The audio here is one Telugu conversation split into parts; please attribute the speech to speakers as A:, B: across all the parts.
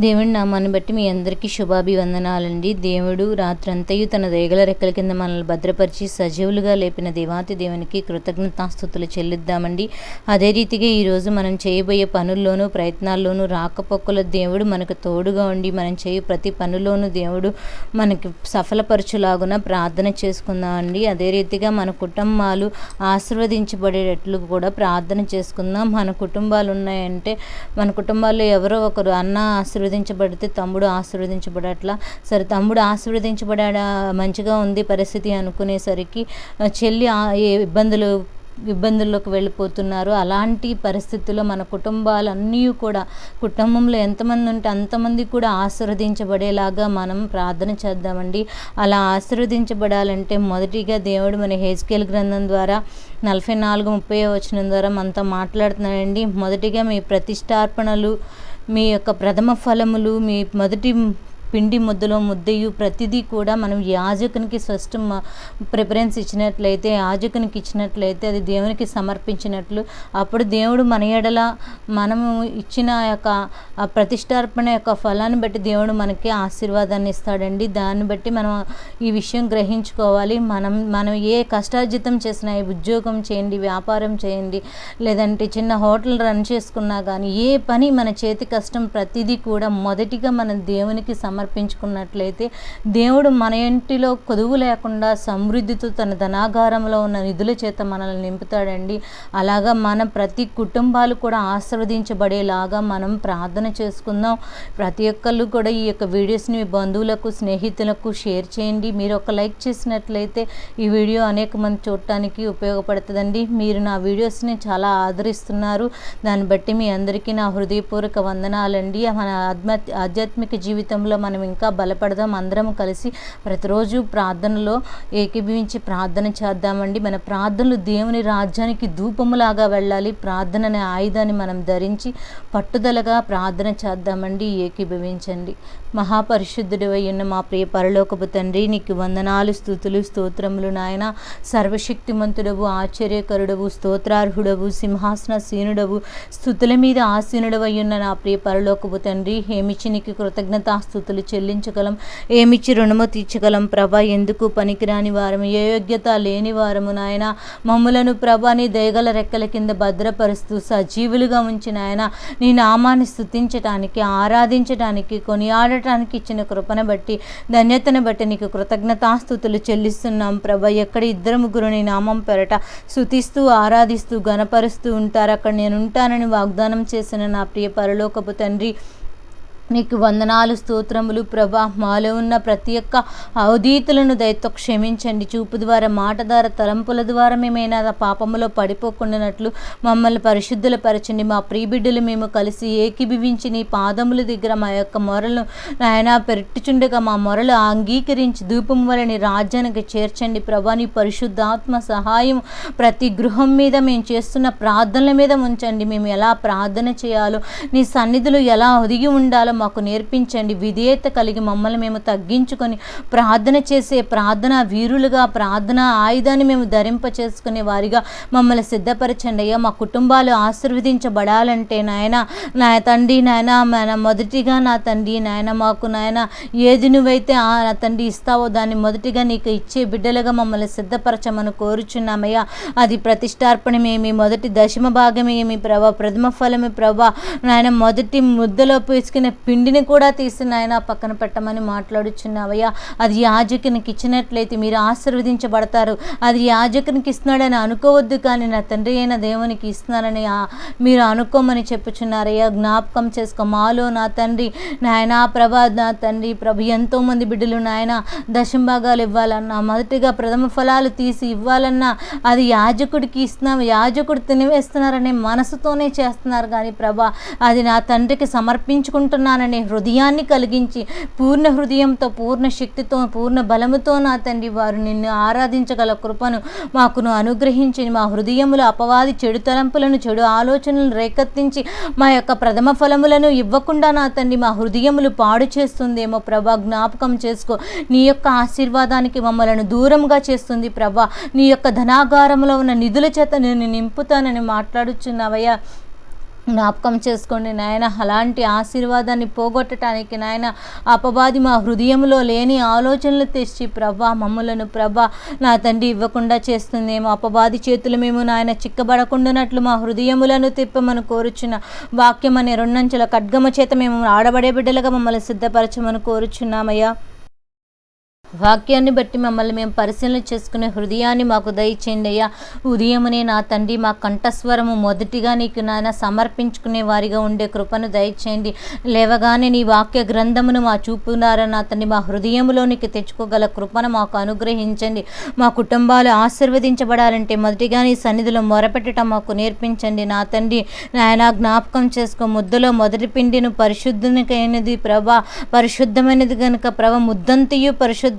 A: దేవుడి నామాన్ని బట్టి మీ అందరికీ శుభాభివందనాలండి. దేవుడు రాత్రంతయు తన రేగల రెక్కల కింద మనల్ని భద్రపరిచి సజీవులుగా లేపిన దేవాతి దేవునికి కృతజ్ఞతాస్థుతులు చెల్లిద్దామండి. అదే రీతిగా ఈరోజు మనం చేయబోయే పనుల్లోనూ ప్రయత్నాల్లోనూ రాకపోకల దేవుడు మనకు తోడుగా ఉండి మనం చేయు ప్రతి పనిలోనూ దేవుడు మనకి సఫలపరచులాగున ప్రార్థన చేసుకుందామండి అదే రీతిగా మన కుటుంబాలు ఆశీర్వదించబడేటట్లు కూడా ప్రార్థన చేసుకుందాం. మన కుటుంబాలు ఉన్నాయంటే మన కుటుంబాల్లో ఎవరో ఒకరు అన్న ఆశీర్వదించబడితే తమ్ముడు ఆశీర్వదించబడట్లా. సరే తమ్ముడు ఆశీర్వదించబడా మంచిగా ఉంది పరిస్థితి అనుకునేసరికి చెల్లి ఏ ఇబ్బందులు ఇబ్బందుల్లోకి వెళ్ళిపోతున్నారు. అలాంటి పరిస్థితుల్లో మన కుటుంబాలన్నీ కూడా కుటుంబంలో ఎంతమంది ఉంటే అంతమంది కూడా ఆశీర్వదించబడేలాగా మనం ప్రార్థన చేద్దామండి. అలా ఆశీర్వదించబడాలంటే మొదటిగా దేవుడు మన హేజ్కేల్ గ్రంథం ద్వారా నలభై నాలుగు ముప్పై వచనం ద్వారా మనతో మాట్లాడుతున్నాడండి. మొదటిగా మీ ప్రతిష్టార్పణలు మీ యొక్క ప్రథమ ఫలములు మీ మొదటి పిండి ముద్దలో ముద్దయు ప్రతిదీ కూడా మనం యాజకునికి ఫస్ట్ ప్రిఫరెన్స్ ఇచ్చినట్లయితే యాజకునికి ఇచ్చినట్లయితే అది దేవునికి సమర్పించినట్లు. అప్పుడు దేవుడు మన ఎడల మనము ఇచ్చిన యొక్క ప్రతిష్టార్పణ యొక్క ఫలాన్ని బట్టి దేవుడు మనకి ఆశీర్వాదాన్ని ఇస్తాడండి. దాన్ని బట్టి మనం ఈ విషయం గ్రహించుకోవాలి. మనం మనం ఏ కష్టార్జితం చేసినా ఉద్యోగం చేయండి వ్యాపారం చేయండి లేదంటే చిన్న హోటల్ రన్ చేసుకున్నా కానీ ఏ పని మన చేతి కష్టం ప్రతిదీ కూడా మొదటిగా మనం దేవునికి సమర్ సమర్పించుకున్నట్లయితే దేవుడు మన ఇంటిలో కొదువు లేకుండా సమృద్ధితో తన ధనాగారంలో ఉన్న నిధుల చేత మనల్ని నింపుతాడండి. అలాగా మన ప్రతి కుటుంబాలు కూడా ఆశీర్వదించబడేలాగా మనం ప్రార్థన చేసుకుందాం. ప్రతి ఒక్కళ్ళు కూడా ఈ యొక్క వీడియోస్ని మీ బంధువులకు స్నేహితులకు షేర్ చేయండి. మీరు ఒక లైక్ చేసినట్లయితే ఈ వీడియో అనేక మంది చూడటానికి ఉపయోగపడుతుందండి. మీరు నా వీడియోస్ని చాలా ఆదరిస్తున్నారు. దాన్ని బట్టి మీ అందరికీ నా హృదయపూర్వక వందనాలండి. మన ఆధ్యాత్మిక జీవితంలో మన ఇంకా బలపడదాం. అందరం కలిసి ప్రతిరోజు ప్రార్థనలో ఏకీభవించి ప్రార్థన చేద్దామండి. మన ప్రార్థనలు దేవుని రాజ్యానికి ధూపములాగా వెళ్ళాలి. ప్రార్థన అనే ఆయుధాన్ని మనం ధరించి పట్టుదలగా ప్రార్థన చేద్దామండి. ఏకీభవించండి. మహాపరిశుద్ధుడి ఉన్న మా ప్రియ పరలోకపు తండ్రి నీకు వందనాలు స్థుతులు స్తోత్రములు నాయన. సర్వశక్తిమంతుడవు ఆశ్చర్యకరుడవు స్తోత్రార్హుడవు సింహాసన సీనుడవు స్థుతుల మీద ఆసీనుడవయ్యున్న నా ప్రియ పరలోకపు తండ్రి హేమిచి నీకు కృతజ్ఞతాస్థుతులు చెల్లించగలం. ఏమిచ్చి రుణము తీర్చగలం? ప్రభ ఎందుకు పనికిరాని వారము? ఏ యోగ్యత లేని వారము నాయన. మమ్ములను ప్రభాని నీ దయగల రెక్కల కింద భద్రపరుస్తూ సజీవులుగా ఉంచిన ఆయన నీ నామాన్ని స్థుతించటానికి ఆరాధించటానికి కొనియాడటానికి ఇచ్చిన కృపను బట్టి ధన్యతను బట్టి నీకు కృతజ్ఞతాస్థుతులు చెల్లిస్తున్నాం. ప్రభ ఎక్కడ ఇద్దరు ముగ్గురు నీ నామం పెరట స్థుతిస్తూ ఆరాధిస్తూ గణపరుస్తూ ఉంటారు. అక్కడ నేను ఉంటానని వాగ్దానం చేసిన నా ప్రియ పరలోకపు తండ్రి నీకు వందనాలు స్తోత్రములు ప్రభా. మాలో ఉన్న ప్రతి ఒక్క అవధీతులను దయతో క్షమించండి. చూపు ద్వారా మాట ద్వారా తలంపుల ద్వారా మేమైనా పాపములో పడిపోకుండానట్లు మమ్మల్ని పరిశుద్ధుల పరచండి మా ప్రీబిడ్డలు మేము కలిసి ఏకీభవించి నీ పాదముల దగ్గర మా యొక్క మొరలను నాయన పెట్టుచుండగా మా మొరలు అంగీకరించి ధూపం వలని రాజ్యానికి చేర్చండి. ప్రభా నీ పరిశుద్ధాత్మ సహాయం ప్రతి గృహం మీద మేము చేస్తున్న ప్రార్థనల మీద ఉంచండి. మేము ఎలా ప్రార్థన చేయాలో నీ సన్నిధిలో ఎలా ఒదిగి ఉండాలో మాకు నేర్పించండి. విధేయత కలిగి మమ్మల్ని మేము తగ్గించుకొని ప్రార్థన చేసే ప్రార్థన వీరులుగా ప్రార్థన ఆయుధాన్ని మేము ధరింప చేసుకునే వారిగా మమ్మల్ని సిద్ధపరచండి అయ్యా. మా కుటుంబాలు ఆశీర్వదించబడాలంటే నాయన నా తండ్రి నాయన మన మొదటిగా నా తండ్రి నాయన మాకు నాయన ఏది నువ్వైతే ఆ నా తండ్రి ఇస్తావో దాన్ని మొదటిగా నీకు ఇచ్చే బిడ్డలుగా మమ్మల్ని సిద్ధపరచమని కోరుచున్నామయ్యా. అది ప్రతిష్టార్పణమేమి మొదటి దశమ భాగమేమి ప్రభా ప్రథమ ఫలమే ప్రభా. నాయన మొదటి ముద్దలో పీసుకునే పిండిని కూడా తీసి నాయన పక్కన పెట్టమని మాట్లాడుచున్నావయ్యా అది యాజకునికి ఇచ్చినట్లయితే మీరు ఆశీర్వదించబడతారు. అది యాజకునికి ఇస్తున్నాడని అనుకోవద్దు కానీ నా తండ్రి అయిన దేవునికి ఇస్తున్నానని మీరు అనుకోమని చెప్పుచున్నారయ్యా. జ్ఞాపకం చేసుకో మాలో నా తండ్రి నాయన ప్రభా నా తండ్రి ప్రభు ఎంతో మంది బిడ్డలు నాయన దశంభాగాలు ఇవ్వాలన్నా మొదటిగా ప్రథమ ఫలాలు తీసి ఇవ్వాలన్నా అది యాజకుడికి ఇస్తున్నాం యాజకుడు తినివేస్తున్నారనే మనసుతోనే చేస్తున్నారు కానీ ప్రభా అది నా తండ్రికి చేస్తున్నాననే హృదయాన్ని కలిగించి పూర్ణ హృదయంతో పూర్ణ శక్తితో పూర్ణ బలముతో నా తండ్రి వారు నిన్ను ఆరాధించగల కృపను మాకును అనుగ్రహించి మా హృదయములు అపవాది చెడు తలంపులను చెడు ఆలోచనలను రేకెత్తించి మా యొక్క ప్రథమ ఫలములను ఇవ్వకుండా నా తండ్రి మా హృదయములు పాడు చేస్తుందేమో ప్రభా జ్ఞాపకం చేసుకో. నీ యొక్క ఆశీర్వాదానికి మమ్మలను దూరంగా చేస్తుంది ప్రభా. నీ యొక్క ధనాగారంలో ఉన్న నిధుల చేత నేను నింపుతానని మాట్లాడుచున్నావయ్యా. జ్ఞాపకం చేసుకోండి నాయన. అలాంటి ఆశీర్వాదాన్ని పోగొట్టడానికి నాయన అపవాది మా హృదయంలో లేని ఆలోచనలు తెచ్చి ప్రభా మమ్మలను ప్రభా నా తండ్రి ఇవ్వకుండా చేస్తుందేమో. అపవాది చేతులు మేము నాయన చిక్కబడకుండానట్లు మా హృదయములను తిప్పమని కోరుచున్న వాక్యం అనే రెండంచెల ఖడ్గమ చేత మేము ఆడబడే బిడ్డలుగా మమ్మల్ని సిద్ధపరచమని కోరుచున్నామయ్యా. వాక్యాన్ని బట్టి మమ్మల్ని మేము పరిశీలన చేసుకునే హృదయాన్ని మాకు దయచేయండి అయ్యా. ఉదయమునే నా తండ్రి మా కంఠస్వరము మొదటిగా నీకు నాయన సమర్పించుకునే వారిగా ఉండే కృపను దయచేయండి. లేవగానే నీ వాక్య గ్రంథమును మా చూపునారా నా తండ్రి. మా హృదయంలోనికి తెచ్చుకోగల కృపను మాకు అనుగ్రహించండి. మా కుటుంబాలు ఆశీర్వదించబడాలంటే మొదటిగా నీ సన్నిధిలో మొరపెట్టడం మాకు నేర్పించండి. నా తండ్రి నాయన జ్ఞాపకం చేసుకో. ముద్దలో మొదటి పిండిను పరిశుద్ధమైనది ప్రభ పరిశుద్ధమైనది కనుక ప్రభ ముద్దంతయు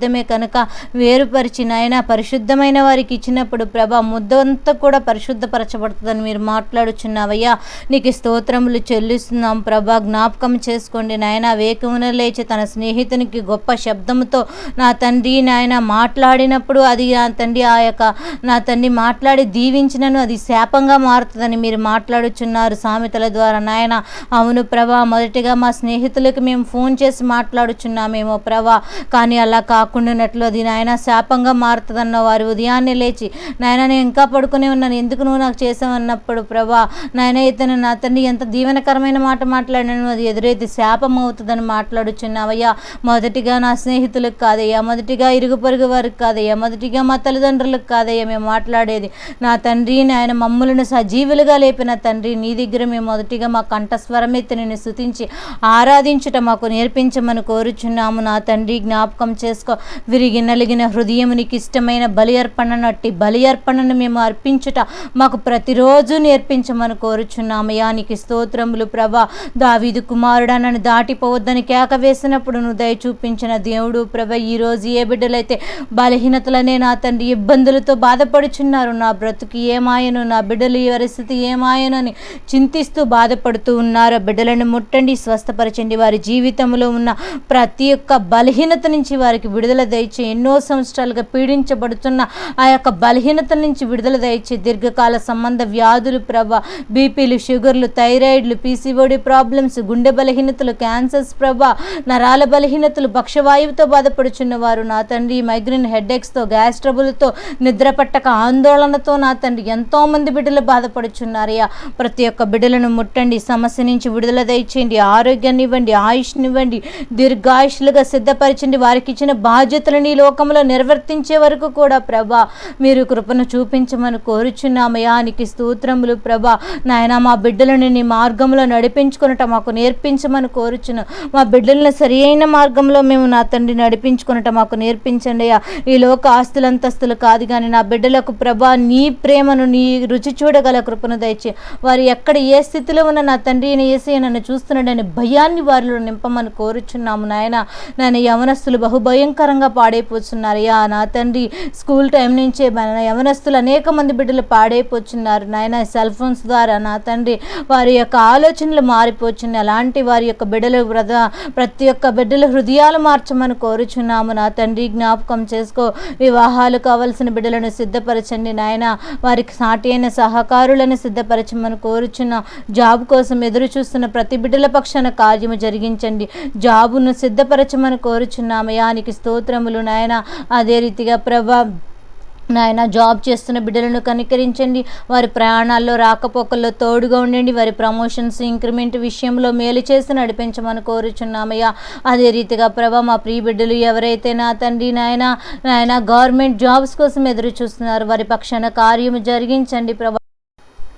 A: పరిశుద్ధమే కనుక వేరుపరిచి నాయన పరిశుద్ధమైన వారికి ఇచ్చినప్పుడు ప్రభ ముద్దంతా కూడా పరిశుద్ధపరచబడుతుందని మీరు మాట్లాడుచున్నావయ్యా. నీకు స్తోత్రములు చెల్లిస్తున్నాం ప్రభా. జ్ఞాపకం చేసుకోండి నాయన. వేకమున లేచి తన స్నేహితునికి గొప్ప శబ్దముతో నా తండ్రి నాయన మాట్లాడినప్పుడు అది నా తండ్రి ఆ యొక్క నా తండ్రి మాట్లాడి దీవించినను అది శాపంగా మారుతుందని మీరు మాట్లాడుచున్నారు సామెతల ద్వారా. నాయన అవును ప్రభా. మొదటిగా మా స్నేహితులకు మేము ఫోన్ చేసి మాట్లాడుచున్నామేమో ప్రభా. కానీ అలా కాకుండానట్లు అది నాయన శాపంగా మారుతుందన్న వారి ఉదయాన్నే లేచి నాయన నేను ఇంకా పడుకునే ఉన్నాను ఎందుకు నువ్వు నాకు చేసావన్నప్పుడు ప్రభా? నాయన ఇతను నా తండ్రి ఎంత దీవెనకరమైన మాట మాట్లాడినాను అది ఎదురైతే శాపం అవుతుందని మాట్లాడుచున్నావయ్యా. మొదటిగా నా స్నేహితులకు కాదయ్యా మొదటిగా ఇరుగు పొరుగు వారికి కాదయ్యా మొదటిగా మా తల్లిదండ్రులకు కాదయ్యా మేము మాట్లాడేది. నా తండ్రి నాయన మమ్ములను సజీవులుగా లేపిన తండ్రి నీ దగ్గర మేము మొదటిగా మా కంఠస్వరమెత్తి నేను స్థుతించి ఆరాధించుట మాకు నేర్పించమని కోరుచున్నాము. నా తండ్రి జ్ఞాపకం చేసుకో. విరిగి నలిగిన హృదయం నీకు ఇష్టమైన బలి అర్పణను నట్టి బలి అర్పణను మేము అర్పించుట మాకు ప్రతిరోజు నేర్పించమని కోరుచున్నామయ్యా. నీకు స్తోత్రములు ప్రభా. దావీదు కుమారుడా నన్ను దాటిపోవద్దని కేక వేసినప్పుడు నువ్వు దయ చూపించిన దేవుడు ప్రభ. ఈరోజు ఏ బిడ్డలైతే బలహీనతలనే నా తండ్రి ఇబ్బందులతో బాధపడుచున్నారు నా బ్రతుకు ఏమాయను నా బిడ్డలు ఈ పరిస్థితి ఏమాయనని చింతిస్తూ బాధపడుతూ ఉన్నారు బిడ్డలను ముట్టండి స్వస్థపరచండి. వారి జీవితంలో ఉన్న ప్రతి ఒక్క బలహీనత నుంచి వారికి విడుదల దయచే ఎన్నో సంవత్సరాలుగా పీడించబడుతున్న ఆ యొక్క బలహీనత నుంచి విడుదల దయచి దీర్ఘకాల సంబంధ వ్యాధులు ప్రభ బీపీలు షుగర్లు థైరాయిడ్లు పీసీఓడి ప్రాబ్లమ్స్ గుండె బలహీనతలు క్యాన్సర్స్ ప్రభ నరాల బలహీనతలు పక్షవాయువుతో బాధపడుచున్న వారు నా తండ్రి మైగ్రేన్ హెడ్ఏక్స్తో గ్యాస్ ట్రబుల్తో నిద్ర పట్టక ఆందోళనతో నా తండ్రి ఎంతోమంది బిడ్డలు బాధపడుచున్నారయ్యా. ప్రతి ఒక్క బిడ్డలను ముట్టండి సమస్య నుంచి విడుదల దయచేయండి ఆరోగ్యాన్ని ఇవ్వండి ఆయుష్నివ్వండి దీర్ఘాయుష్లుగా సిద్ధపరచండి వారికి ఇచ్చిన బాధ్యతలను ఈ లోకంలో నిర్వర్తించే వరకు కూడా ప్రభా మీరు కృపను చూపించమని కోరుచున్నామయ్యా. నీకు స్తోత్రములు ప్రభా. నాయన మా బిడ్డలను నీ మార్గంలో నడిపించుకునట మాకు నేర్పించమని కోరుచును మా బిడ్డలను సరి అయిన మార్గంలో మేము నా తండ్రి నడిపించుకునట మాకు నేర్పించండి అయ్యా. ఈ లోక ఆస్తులంతస్తులు కాదు కానీ నా బిడ్డలకు ప్రభా నీ ప్రేమను నీ రుచి చూడగల కృపను దయచే వారు ఎక్కడ ఏ స్థితిలో ఉన్న నా తండ్రి ఏసే నన్ను చూస్తున్నాడని భయాన్ని వారిలో నింపమని కోరుచున్నాము నాయన. నాయన యవనస్తులు బహుభయంకరంగా పాడైపోతున్నారయ్యా నా తండ్రి స్కూల్ టైం నుంచే మన యవనస్తులు అనేక మంది బిడ్డలు పాడైపోతున్నారు. నాయన సెల్ ఫోన్స్ ద్వారా నా తండ్రి వారి యొక్క ఆలోచనలు మారిపోతున్నాయి. అలాంటి వారి యొక్క బిడ్డలు ప్రతి ఒక్క బిడ్డల హృదయాలు మార్చమని కోరుచున్నాము. నా తండ్రి జ్ఞాపకం చేసుకో. వివాహాలు కావలసిన బిడ్డలను సిద్ధపరచండి. నాయన వారికి సాటి అయిన సహకారులను సిద్ధపరచమని కోరుచున్న. జాబ్ కోసం ఎదురు చూస్తున్న ప్రతి బిడ్డల పక్షాన కార్యము జరిగించండి. జాబును సిద్ధపరచమని కోరుచున్నామయ్యా నీకు స్తోత్రములు నాయన. అదే రీతిగా ప్రభా నాయన జాబ్ చేస్తున్న బిడ్డలను కనికరించండి. వారి ప్రయాణాల్లో రాకపోకల్లో తోడుగా ఉండండి. వారి ప్రమోషన్స్ ఇంక్రిమెంట్ విషయంలో మేలు చేసి నడిపించమని కోరుచున్నామయ్యా. అదే రీతిగా ప్రభా మా ప్రియ బిడ్డలు ఎవరైతే నా తండ్రి నాయన నాయన గవర్నమెంట్ జాబ్స్ కోసం ఎదురు చూస్తున్నారు వారి పక్షాన కార్యము జరిగించండి ప్రభా.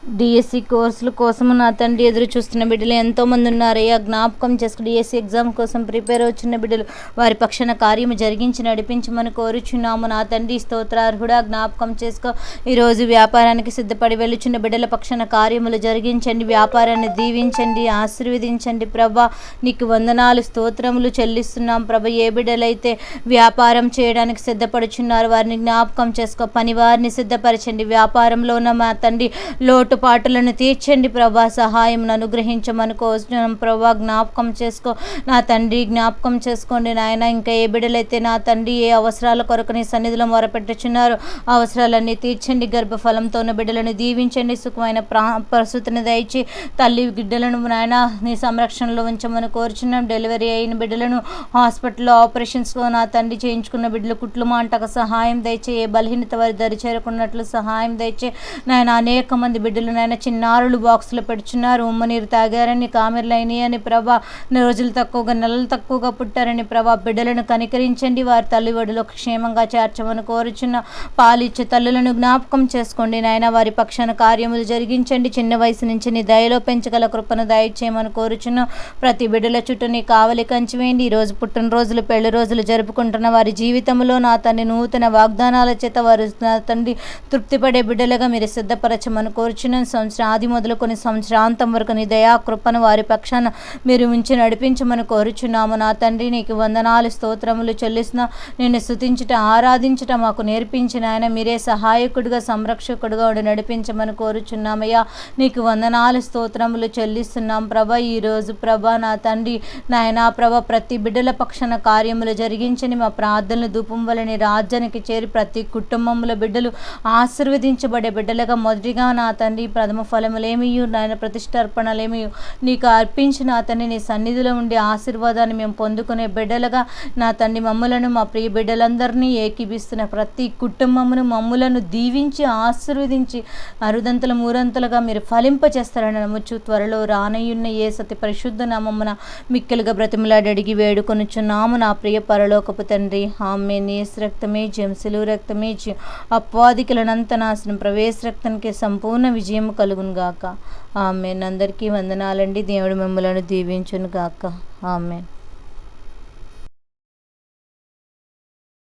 A: డిఎస్సి కోర్సుల కోసం నా తండ్రి ఎదురు చూస్తున్న బిడ్డలు ఎంతోమంది ఉన్నారయ్యా జ్ఞాపకం చేసుకుని డిఎస్సి ఎగ్జామ్ కోసం ప్రిపేర్ అవుతున్న బిడ్డలు వారి పక్షాన కార్యము జరిగించి నడిపించమని కోరుచున్నాము. నా తండ్రి స్తోత్రార్హుడా జ్ఞాపకం చేసుకో. ఈరోజు వ్యాపారానికి సిద్ధపడి వెళ్ళుచున్న బిడ్డల పక్షాన కార్యములు జరిగించండి. వ్యాపారాన్ని దీవించండి ఆశీర్వదించండి. ప్రభా నీకు వందనాలు స్తోత్రములు చెల్లిస్తున్నాం. ప్రభ ఏ బిడ్డలైతే వ్యాపారం చేయడానికి సిద్ధపడుచున్నారు వారిని జ్ఞాపకం చేసుకో. పని వారిని సిద్ధపరచండి. వ్యాపారంలో ఉన్న మా తండ్రి లోటు లోటుపాటులను తీర్చండి ప్రభా. సహాయం అనుగ్రహించమని కోరుచున్నాం. ప్రభా జ్ఞాపకం చేసుకో. నా తండ్రి జ్ఞాపకం చేసుకోండి నాయన. ఇంకా ఏ బిడ్డలైతే నా తండ్రి ఏ అవసరాల కొరకు నీ సన్నిధిలో మొరపెట్టుచున్నారు అవసరాలన్నీ తీర్చండి. గర్భఫలంతో ఉన్న బిడ్డలను దీవించండి. సుఖమైన ప్రా ప్రసూతిని దయచి తల్లి బిడ్డలను నాయన నీ సంరక్షణలో ఉంచమని కోరుచున్నాం. డెలివరీ అయిన బిడ్డలను హాస్పిటల్లో ఆపరేషన్స్లో నా తండ్రి చేయించుకున్న బిడ్డలు కుట్లు మాంటకు సహాయం దయచే ఏ బలహీనత వారి దరి చేరుకున్నట్లు సహాయం దయచే నాయన అనేక మంది బిడ్డలు నాయన చిన్నారులు బాక్సులు పెడుచున్నారు. ఉమ్మ నీరు తాగారని కామెర్లు అని ప్రభా. రోజులు తక్కువగా నెలలు తక్కువగా పుట్టారని ప్రభా. బిడ్డలను కనికరించండి. వారి తల్లివడిలో క్షేమంగా చేర్చమని కోరుచున్న పాలిచ్చే తల్లులను జ్ఞాపకం చేసుకోండి. నాయన వారి పక్షాన కార్యములు జరిగించండి. చిన్న వయసు నుంచి నీ దయలో పెంచగల కృపను దయచేయమని కోరుచున్న ప్రతి బిడ్డల చుట్టూ నీ కావలి కంచివేయండి ఈ రోజు పుట్టినరోజులు పెళ్ళి రోజులు జరుపుకుంటున్న వారి జీవితంలో నా తండ్రి నూతన వాగ్దానాల చేత వారు నా తండ్రి తృప్తిపడే బిడ్డలుగా మీరు సిద్ధపరచమని కోరుచు వచ్చిన సంవత్సరం ఆది మొదలుకొని సంవత్సరాంతం వరకు నీ దయా కృపను వారి పక్షాన మీరు ఉంచి నడిపించమని కోరుచున్నాము. నా తండ్రి నీకు వందనాలు స్తోత్రములు చెల్లిస్తున్న. నిన్ను స్థుతించుట ఆరాధించుట మాకు నేర్పించిన ఆయన. మీరే సహాయకుడిగా సంరక్షకుడిగా ఉండి నడిపించమని కోరుచున్నామయ్యా. నీకు వందనాలు స్తోత్రములు చెల్లిస్తున్నాం. ప్రభ ఈరోజు ప్రభ నా తండ్రి నాయనా ప్రభ ప్రతి బిడ్డల పక్షాన కార్యములు జరిగించని మా ప్రార్థనలు ధూపం వలని రాజ్యానికి చేరి ప్రతి కుటుంబంలో బిడ్డలు ఆశీర్వదించబడే బిడ్డలుగా మొదటిగా నా తండ్రి ప్రథమ ఫలములేమియు నాయన ప్రతిష్టార్పణలేమియు నీకు అర్పించిన అతన్ని నీ సన్నిధిలో ఉండే ఆశీర్వాదాన్ని మేము పొందుకునే బిడ్డలుగా నా తండ్రి మమ్ములను మా ప్రియ బిడ్డలందరినీ ఏకీపిస్తున్న ప్రతి కుటుంబమును మమ్ములను దీవించి ఆశీర్వదించి అరుదంతల మూరంతలుగా మీరు ఫలింప చేస్తారని నమ్ముచు త్వరలో రానయ్యున్న ఏ సతి పరిశుద్ధ నామమున మిక్కలుగా బ్రతిమలాడి అడిగి వేడుకొనుచున్నాము నా ప్రియ పరలోకపు తండ్రి. ఆమె నీస్ రక్తమే జంసులు రక్తమే జ- అప్వాదికులనంత నాశనం ప్రవేశ రక్తానికి సంపూర్ణ విజయం కలుగును గాక. ఆమె అందరికీ వందనాలండి. దేవుడు మిమ్మలను దీవించును గాక. ఆమెన్.